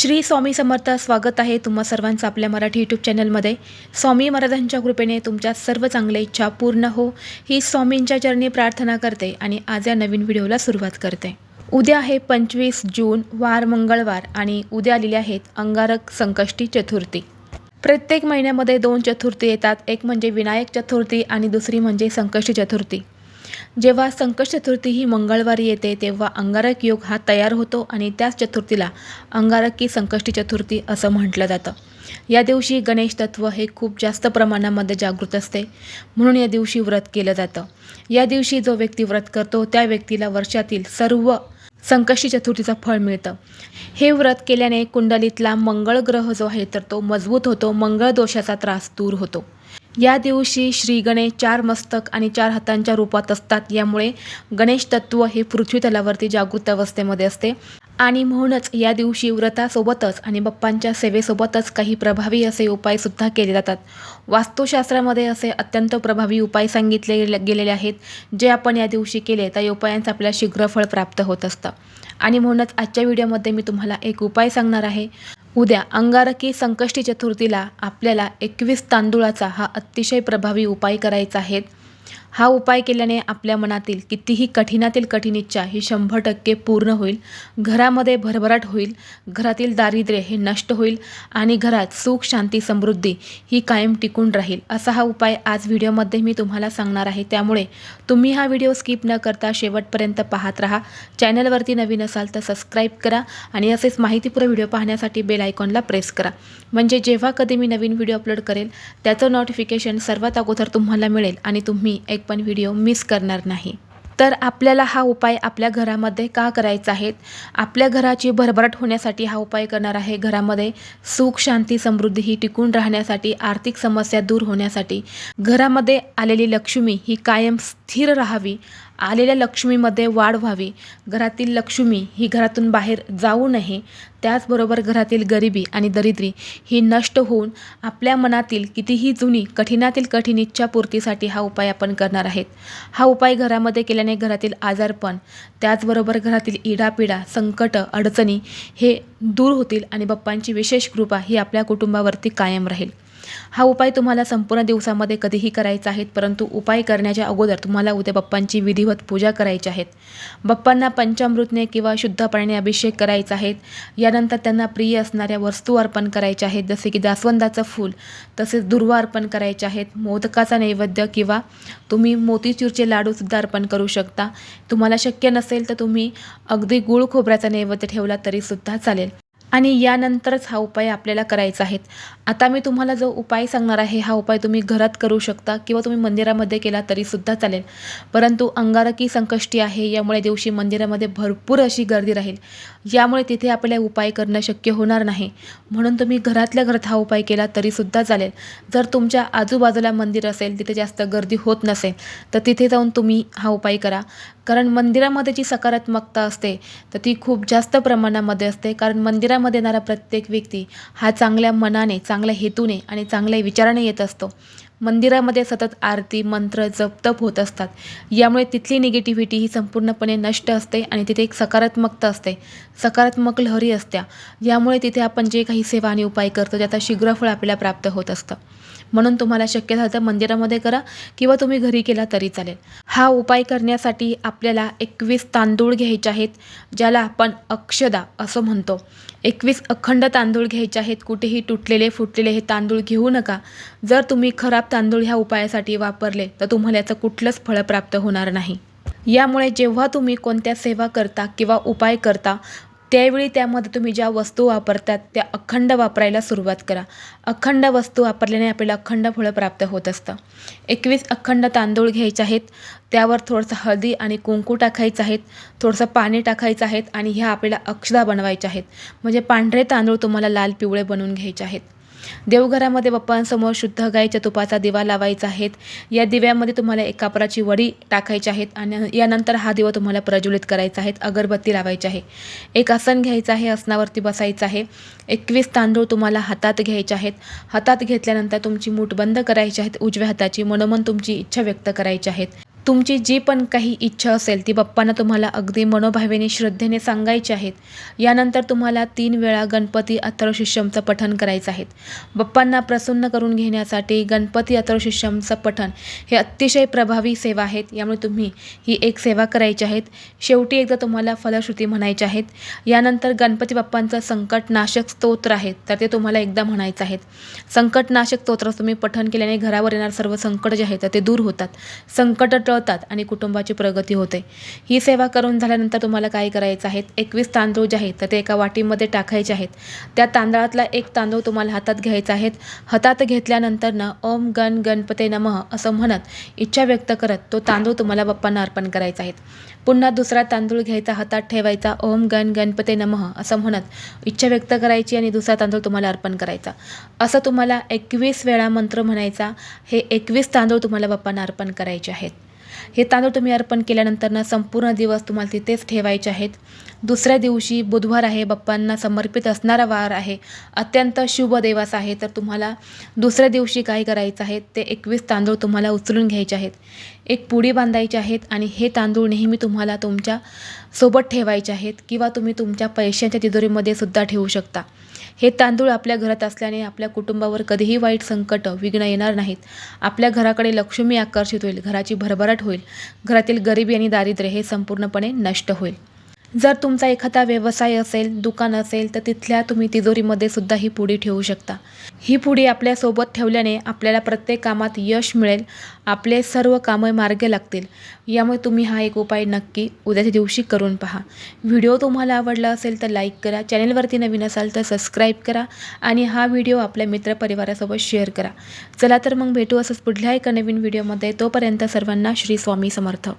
श्री स्वामी समर्थ स्वागत आहे तुम्हा सर्वांचं आपल्या मराठी यूट्यूब चॅनलमध्ये स्वामी महाराजांच्या कृपेने तुमच्या सर्व चांगल्या इच्छा पूर्ण हो. ही स्वामींच्या चरणी प्रार्थना करते आणि आज या नवीन व्हिडिओला सुरुवात करते. उद्या आहे पंचवीस जून वार मंगळवार आणि उद्या आलेले आहेत अंगारक संकष्टी चतुर्थी. प्रत्येक महिन्यामध्ये दोन चतुर्थी येतात एक म्हणजे विनायक चतुर्थी आणि दुसरी म्हणजे संकष्टी चतुर्थी. जेव्हा संकष्ट चतुर्थी ही मंगळवारी येते तेव्हा अंगारक योग हा तयार होतो आणि त्याच चतुर्थीला अंगारकी संकष्टी चतुर्थी असं म्हटलं जातं. या दिवशी गणेश तत्व हे खूप जास्त प्रमाणामध्ये जागृत असते म्हणून या दिवशी व्रत केलं जातं. या दिवशी जो व्यक्ती व्रत करतो त्या व्यक्तीला वर्षातील सर्व संकष्टी चतुर्थीचं फळ मिळतं. हे व्रत केल्याने कुंडलीतला मंगळ ग्रह जो आहे तर तो मजबूत होतो मंगळ दोषाचा त्रास दूर होतो. या दिवशी श्री गणेश चार मस्तक आणि चार हातांच्या रूपात असतात. यामुळे गणेश तत्व हे पृथ्वी तलावरती जागृत अवस्थेमध्ये असते. आणि म्हणूनच या दिवशी व्रतासोबतच आणि बाप्पांच्या सेवेसोबतच काही प्रभावी असे उपायसुद्धा केले जातात. वास्तुशास्त्रामध्ये असे अत्यंत प्रभावी उपाय सांगितले गेले- गेलेले आहेत. जे आपण या दिवशी केले त्या उपायांचं आपल्याला शीघ्रफळ प्राप्त होत असतं. आणि म्हणूनच आजच्या व्हिडिओमध्ये मी तुम्हाला एक उपाय सांगणार आहे. उद्या अंगारकी संकष्टी चतुर्थीला आपल्याला एकवीस तांदुळाचा हा अतिशय प्रभावी उपाय करायचा आहे. हा उपाय केल्याने आपल्या मनातील कितीही कठीणातील कठीण इच्छा ही शंभर टक्के पूर्ण होईल. घरामध्ये भरभराट होईल. घरातील दारिद्र्य हे नष्ट होईल आणि घरात सुख शांती समृद्धी ही कायम टिकून राहील. असा हा उपाय आज व्हिडिओमध्ये मी तुम्हाला सांगणार आहे. त्यामुळे तुम्ही हा व्हिडिओ स्किप न करता शेवटपर्यंत पाहत राहा. चॅनलवरती नवीन असाल तर सबस्क्राईब करा आणि असेच माहितीपूर्ण व्हिडिओ पाहण्यासाठी बेल आयकॉनला प्रेस करा. म्हणजे जेव्हा कधी मी नवीन व्हिडिओ अपलोड करेल त्याचं नोटिफिकेशन सर्वात अगोदर तुम्हाला मिळेल आणि तुम्ही एक पण व्हिडिओ मिस करणार नाही. तर आपल्याला हा उपाय आपल्या घरामध्ये का करायचा आहे? आपल्या घराची भरभराट होण्यासाठी हा उपाय करणार आहे. घरामध्ये सुख शांती समृद्धी ही टिकून राहण्यासाठी आर्थिक समस्या दूर होण्यासाठी. घरामध्ये आलेली लक्ष्मी ही कायम स्थिर राहावी. आलेल्या लक्ष्मीमध्ये वाढ व्हावी. घरातील लक्ष्मी ही घरातून बाहेर जाऊ नये. त्याचबरोबर घरातील गरिबी आणि दरिद्री ही नष्ट होऊन आपल्या मनातील कितीही जुनी कठीणातील कठीण इच्छापूर्तीसाठी हा उपाय आपण करणार आहेत. हा उपाय घरामध्ये केल्याने घरातील आजारपण त्याचबरोबर घरातील इडापिडा संकट अडचणी हे दूर होतील आणि बाप्पांची विशेष कृपा ही आपल्या कुटुंबावरती कायम राहील. हा उपाय तुम्हाला संपूर्ण दिवसामध्ये कधीही करायचा आहे परंतु उपाय करण्याच्या अगोदर तुम्हाला उद्या बाप्पांची विधिवत पूजा करायची आहेत बाप्पांना पंचामृतने किंवा शुद्ध पाण्याने अभिषेक करायचा आहे. यानंतर त्यांना प्रिय असणाऱ्या वस्तू अर्पण करायच्या आहेत जसे की जास्वंदाचं फूल तसेच दुर्वा अर्पण करायचे आहेत. मोदकाचा नैवेद्य किंवा तुम्ही मोतीचूरचे लाडूसुद्धा अर्पण करू शकता. तुम्हाला शक्य नसेल तर तुम्ही अगदी गुळ खोबऱ्याचा नैवेद्य ठेवला तरीसुद्धा चालेल. आणि यानंतरच हा उपाय आपल्याला करायचा आहे. आता मी तुम्हाला जो उपाय सांगणार आहे हा उपाय तुम्ही घरात करू शकता किंवा तुम्ही मंदिरामध्ये केला तरीसुद्धा चालेल. परंतु अंगारकी संकष्टी आहे यामुळे दिवशी मंदिरामध्ये भरपूर अशी गर्दी राहील. यामुळे तिथे आपल्याला उपाय करणं शक्य होणार नाही. म्हणून तुम्ही घरातल्या घरात हा उपाय केला तरीसुद्धा चालेल. जर तुमच्या आजूबाजूला मंदिर असेल तिथे जास्त गर्दी होत नसेल तर तिथे जाऊन तुम्ही हा उपाय करा. कारण मंदिरामध्ये जी सकारात्मकता असते तर ती खूप जास्त प्रमाणामध्ये असते. कारण मंदिरामध्ये येणारा प्रत्येक व्यक्ती हा चांगल्या मनाने चांगल्या हेतूने आणि चांगल्या विचाराने येत असतो. मंदिरामध्ये सतत आरती मंत्र जपतप होत असतात. यामुळे तिथली निगेटिव्हिटी ही संपूर्णपणे नष्ट असते आणि तिथे एक सकारात्मकता असते. सकारात्मक लहरी असत्या. यामुळे तिथे आपण जे काही सेवा आणि उपाय करतो त्याचा शीघ्रफळ आपल्याला प्राप्त होत असतं. म्हणून तुम्हाला शक्य झालं तर मंदिरामध्ये करा किंवा तुम्ही घरी केला तरी चालेल. हा उपाय करण्यासाठी आपल्याला एकवीस तांदूळ घ्यायचे आहेत ज्याला आपण अक्षदा असं म्हणतो. एकवीस अखंड तांदूळ घ्यायचे आहेत कुठेही तुटलेले फुटलेले हे तांदूळ घेऊ नका. जर तुम्ही खराब तांदूळ ह्या उपायासाठी वापरले तर तुम्हाला याचं कुठलंच फळ प्राप्त होणार नाही. यामुळे जेव्हा तुम्ही कोणत्या सेवा करता किंवा उपाय करता त्यावेळी त्यामध्ये तुम्ही ज्या वस्तू वापरतात त्या अखंड वापरायला सुरुवात करा. अखंड वस्तू वापरल्याने आपल्याला अखंड फळं प्राप्त होत असतं. एकवीस अखंड तांदूळ घ्यायचे आहेत. त्यावर थोडंसं हळदी आणि कुंकू टाकायचं आहेत. थोडंसं पाणी टाकायचं आहेत आणि ह्या आपल्याला अक्षदा बनवायच्या आहेत. म्हणजे पांढरे तांदूळ तुम्हाला लाल पिवळे बनवून घ्यायचे आहेत. देवघरामध्ये बाप्पांसमोर शुद्ध गाईच्या तुपाचा दिवा लावायचा आहे या दिव्यामध्ये तुम्हाला एक कापराची वडी टाकायची आहेत आणि यानंतर हा दिवा तुम्हाला प्रज्वलित करायचा आहे अगरबत्ती लावायची आहे. एक आसन घ्यायचं आहे आसनावरती बसायचं आहे. एकवीस तांदूळ तुम्हाला हातात घ्यायचे आहेत. हातात घेतल्यानंतर तुमची मूठ बंद करायची आहेत. उजव्या हाताची मनोमन तुमची इच्छा व्यक्त करायची आहेत. तुमची जी पण काही इच्छा असेल ती बाप्पांना तुम्हाला अगदी मनोभावेने श्रद्धेने सांगायची आहेत. यानंतर तुम्हाला तीन वेळा गणपती अथर्वशिष्यमचं पठण करायचं आहे. बाप्पांना प्रसन्न करून घेण्यासाठी गणपती अथर्वशिष्यमचं पठण हे अतिशय प्रभावी सेवा आहेत. यामुळे तुम्ही ही एक सेवा करायची आहेत. शेवटी एकदा तुम्हाला फलश्रुती म्हणायची आहेत. यानंतर गणपती बाप्पांचं संकटनाशक स्तोत्र आहे तर ते तुम्हाला एकदा म्हणायचं आहेत. संकटनाशक स्तोत्र तुम्ही पठण केल्याने घरावर येणार सर्व संकट जे आहेत तर ते दूर होतात. संकट टळतात आणि कुटुंबाची प्रगती होते. ही सेवा करून झाल्यानंतर तुम्हाला काय करायचं आहे? एकवीस तांदूळ जे आहेत तर ते एका वाटीमध्ये टाकायचे आहेत. त्या तांदळातला एक तांदूळ तुम्हाला हातात घ्यायचा आहे. हातात घेतल्यानंतर ना ओम गण गणपते नमः असं म्हणत इच्छा व्यक्त करत तो तांदूळ तुम्हाला बाप्पांना अर्पण करायचा आहे. पुन्हा दुसरा तांदूळ घ्यायचा हातात ठेवायचा ओम गण गणपते नमः असं म्हणत इच्छा व्यक्त करायची आणि दुसरा तांदूळ तुम्हाला अर्पण करायचा. असं तुम्हाला एकवीस वेळा मंत्र म्हणायचा. हे एकवीस तांदूळ तुम्हाला बाप्पांना अर्पण करायचे आहेत. हे तांदूळ तुम्ही अर्पण केल्यानंतर ना संपूर्ण दिवस तुम्हाला तिथेच ठेवायचे आहेत. दुसऱ्या दिवशी बुधवार आहे बाप्पांना समर्पित असणारा वार आहे. अत्यंत शुभ देवास आहे. तर तुम्हाला दुसऱ्या दिवशी काय करायचं आहे ते एकवीस तांदूळ तुम्हाला उचलून घ्यायचे आहेत. एक पुडी बांधायची आहेत आणि हे तांदूळ नेहमी तुम्हाला तुमच्या सोबत ठेवायचे आहेत किंवा तुम्ही तुमच्या पैशांच्या तिजोरीमध्ये सुद्धा ठेवू शकता. हे तांदूळ आपल्या घरात असल्याने आपल्या कुटुंबावर कधीही वाईट संकट विघ्न येणार नाहीत. आपल्या घराकडे लक्ष्मी आकर्षित होईल घराची भरभराट होईल. घरातील गरिबी आणि दारिद्र्य हे संपूर्णपणे नष्ट होईल. जर तुमचा एखादा व्यवसाय असेल दुकान असेल तर तिथल्या तुम्ही तिजोरीमध्ये सुद्धा ही पुडी ठेवू शकता. ही पुडी आपल्यासोबत ठेवल्याने आपल्याला प्रत्येक कामात यश मिळेल आपले सर्व कामं मार्गे लागतील. यामुळे तुम्ही हा एक उपाय नक्की उद्याच्या दिवशी करून पहा. व्हिडिओ तुम्हाला आवडला असेल तर लाईक करा चॅनलवरती नवीन असाल तर सबस्क्राईब करा आणि हा व्हिडिओ आपल्या मित्रपरिवारासोबत शेअर करा. चला तर मग भेटू असंच पुढल्या एका नवीन व्हिडिओमध्ये. तोपर्यंत सर्वांना श्री स्वामी समर्थ.